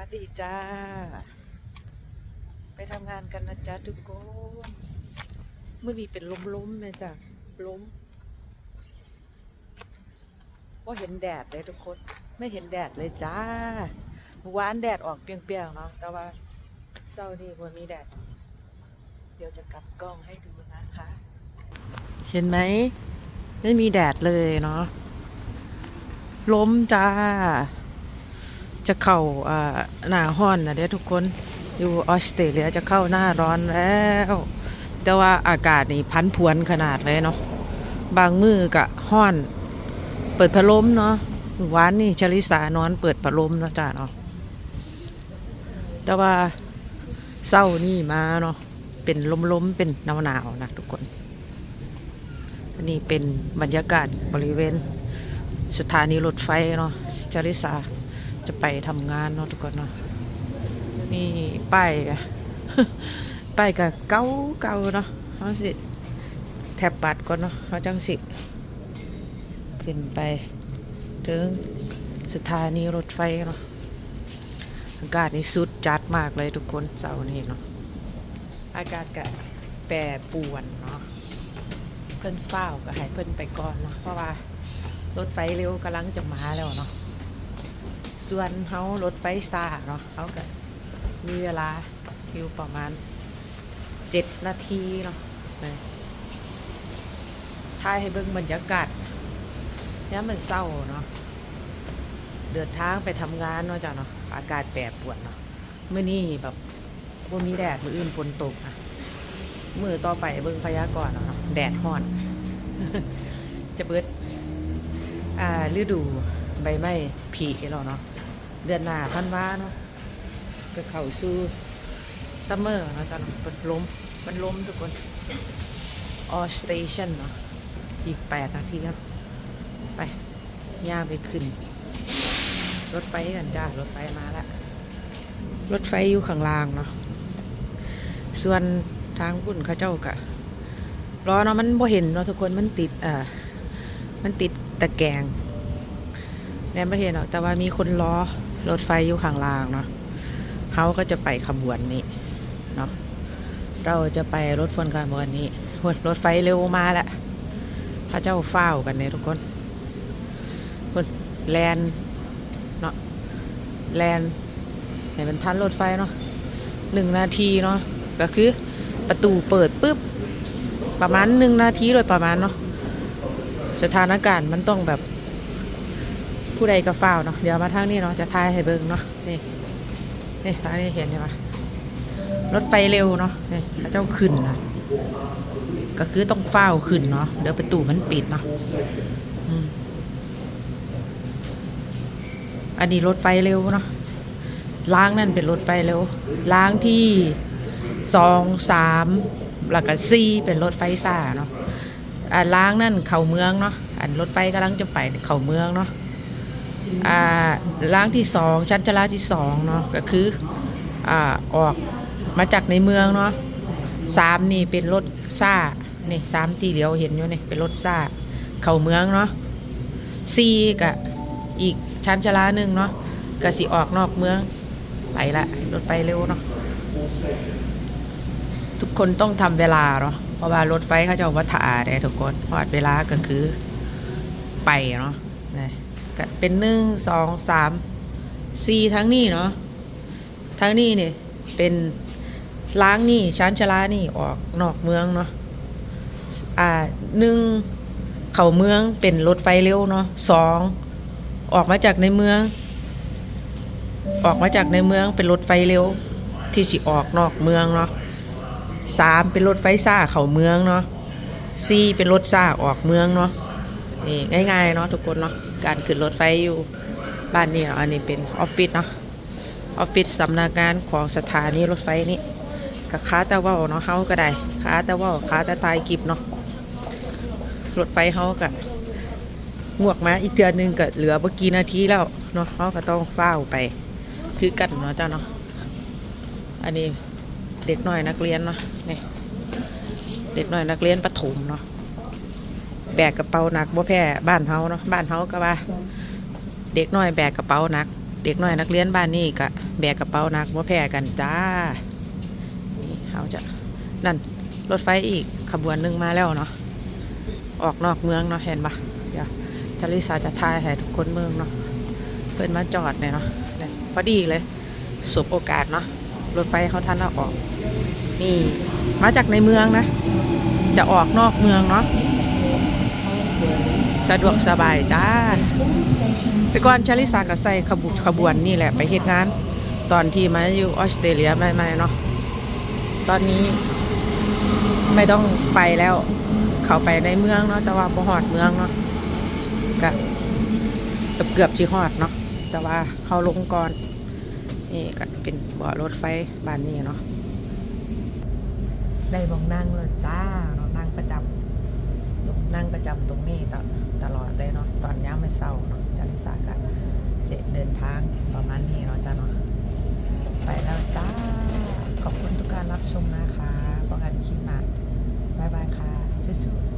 วัสดีจ้า ไปทำงานกันนะจ๊ะทุกคนเมื่อนี้เป็นล้มๆเลยจ้ะล้มว่าเห็นแดดเลยทุกคน ไม่เห็นแดดเลยจ้าเมื่อวานแดดออกเปรียงๆเนาะแต่ว่าเศร้านี่วันมีแดด เดี๋ยวจะกลับกล้องให้ดูนะคะ เห็นไหม ไม่มีแดดเลยเนาะล้มจ้า จะเข้าหน้าร้อนนะเด้อทุกคนอยู่ออสเตรเลียจะเข้าหน้าร้อนแล้ว แต่ว่าอากาศนี่พันผวนขนาดเลยเนาะบางมือกะห้อน เปิดพัดลมเนาะวานนี่ชลิสานอนเปิดพัดลมนะจ้าเนาะแต่ว่าเศร้านี่มาเนาะเป็นลมๆเป็นหนาวๆนะทุกคนอันนี้เป็นบรรยากาศบริเวณ สถานีรถไฟเนาะชลิสา จะไปทำงานเนาะทุกคนเนาะนี่ป้ายอะป้ายกับเก้าเก่าเนาะเขาสิแถบบัตรก่อนเนาะเขาจังสิ ขึ้นไป ถึงสถานีรถไฟเนาะอากาศนี่สุดจัดมากเลยทุกคนเสาร์นี้เนาะอากาศก็แปรปวนเนาะเพิ่นเฝ้าก็ให้เพิ่นไปก่อนเนาะเพราะว่ารถไฟเร็วกำลังจะมาแล้วเนาะ ส่วนเขารถไฟซาเนาะเขาก็มีเวลาอยู่ประมาณเจ็ดนาทีเนาะถ่ายให้เบิ่งบรรยากาศเนี่ยมันเศร้าเนาะเดินทางไปทำงานเนาะจ้ะเนาะอากาศแปรปรวนเนาะเมื่อนี้แบบบ่มีแดดมืออื่นฝนตกอะมือต่อไปเบิ่งพยากรณ์เนาะแดดฮ้อน จะเบิดอ่าฤดูใบไม้ผลิแล้วเนาะ เดือนหน้าพันว่าเนาะก็เข้าสู่ซัมเมอร์เนาะจ้ะเนาะมันล้มมันล้มทุกคนออสเตชันเนาะอีกแปดนาทีเนาะไปย่าไปขึ้น รถไฟกันจ้ารถไฟมาละรถไฟอยู่ข้างล่างเนาะส่วนทางบุ่นเขาเจ้ากะรอเนาะมันบ่เห็นเนาะทุกคนมันติดอ่ามันติดตะแกรงแนมไม่เห็นหรอกแต่ว่ามีคนล้อ รถไฟอยู่ข้างล่างเนาะเขาก็จะไปขบวนนี้เนาะเราจะไปรถฟนขบวนนี้รถไฟเร็วมาแล้วพระเจ้าเฝ้าวกันเนี่ยทุกคนคนแลนเนาะแลนให้มันทันรถไฟเนาะหนึ่งนาทีเนาะก็คือประตูเปิดปุ๊บประมาณหนึ่งนาทีโดยประมาณเนาะสถานการณ์มันต้องแบบ ผู้ใดก็เฝ้าเนาะเดี๋ยวมาทางนี้เนาะจะทายให้เบิ่งเนาะนี่นี่ทางนี้เห็นใช่ปะรถไฟเร็วเนาะนี่พระเจ้าขึ้นนะก็คือต้องเฝ้าขึ้นเนาะเดี๋ยวประตูมันปิดเนาะอันนี้รถไฟเร็วเนาะล้างนั่นเป็นรถไฟเร็วล้างที่สองสามแล้วก็สี่เป็นรถไฟซ่าเนาะอ่าล้างนั่นเข่าเมืองเนาะอันรถไฟกำลังจะไปเข่าเมืองเนาะ ล้างที่สองชั้นชลาที่สองเนาะก็คืออ่าออกมาจากในเมืองเนาะสามนี่เป็นรถซ่านี่สามที่เดียวเห็นอยู่นี่เป็นรถซ่าเข่าเมืองเนาะสี่กับอีกชั้นชลาหนึ่งเนาะก็สิออกนอกเมืองไปละรถไปเร็วเนาะทุกคนต้องทำเวลาเนาะเพราะว่ารถไฟเขาจะเอาวัฏาได้ทุกคนพอดเวลาก็คือไปเนาะนี่ ก็เป็นหนึ่งสองสามสี่ทั้งนี้เนาะทั้งนี้เนี่ยเป็นล้างนี่ชั้นชลานี่ออกนอกเมืองเนาะอ่าหนึ่งเข่าเมืองเป็นรถไฟเร็วเนาะสองออกมาจากในเมือง ออกมาจากในเมืองเป็นรถไฟเร็ว ที่สิออกนอกเมืองเนาะสามเป็นรถไฟซ่าเข้าเมืองเนาะสี่เป็นรถซ่าออกเมืองเนาะ นี่ง่ายๆเนาะทุกคนเนาะการขึ้นรถไฟอยู่บ้านนี่เนาะอันนี้เป็นออฟฟิศเนาะออฟฟิศสำนักงานของสถานีรถไฟนี่กับค้าตะว่าเนาะเฮาก็ได้ค้าตะว่าค้าตะตายกิบเนาะรถไฟเฮาก็งวกมาอีกเดือนหนึงก็เหลือเมื่อกี้นาทีแล้วเนาะเฮาก็ต้องเฝ้าไป คือกันเนาะเจ้าเนาะอันนี้เด็กน้อยนักเรียนเนาะนี่เด็กน้อยนักเรียนประถมเนาะ แบกกระเป๋าหนักบ่แพ้บ้านเฮาเนาะบ้านเฮาก็ว่า เด็กน้อยแบกกระเป๋าหนัก เด็กน้อยนักเรียนบ้านนี่ก็แบกกระเป๋าหนักว่แพ้กันจ้านี่เขาจะนั่นรถไฟอีกขบวนหนึ่งมาแล้วเนาะออกนอกเมืองเนาะเห็นปะเดี๋ยวจาริสาจะทายให้ทุกคนเมืองเนาะเพิ่นมาจอดเนี่ยเนาะเนี่ยพอดีเลยสบโอกาสเนาะรถไฟเขาทันเอาออก นี่มาจากในเมืองนะ จะออกนอกเมืองเนาะ สะดวกสบายจ้าไปก่อนชาลิสาก็ใส่ขบุขบวนนี่แหละไปเฮ็ดงาน ตอนที่มาอยู่ออสเตรเลียใหม่ๆเนาะตอนนี้ไม่ต้องไปแล้ว เขาไปในเมืองเนาะแต่ว่าบ่ฮอดเมืองเนาะก็เกือบๆสิฮอดเนาะแต่ว่าเขาลงก่อนนี่ก็เป็นเบาะรถไฟบ้านนี้เนาะได้มองนั่งเลยจ้าเนานั่งประจำ ตรงนั่งประจำตรงนี้ตลตลอดเลยเนาะตอนย้ำไม่เศร้าเนาะจาริสากันเสร็จเดินทางประมาณนี้เนาะจ้าเนาะไปแล้วจ้า ขอบคุณทุกการรับชมนะคะพบกันคลิปหน้าบ๊ายบายค่ะสู้ๆ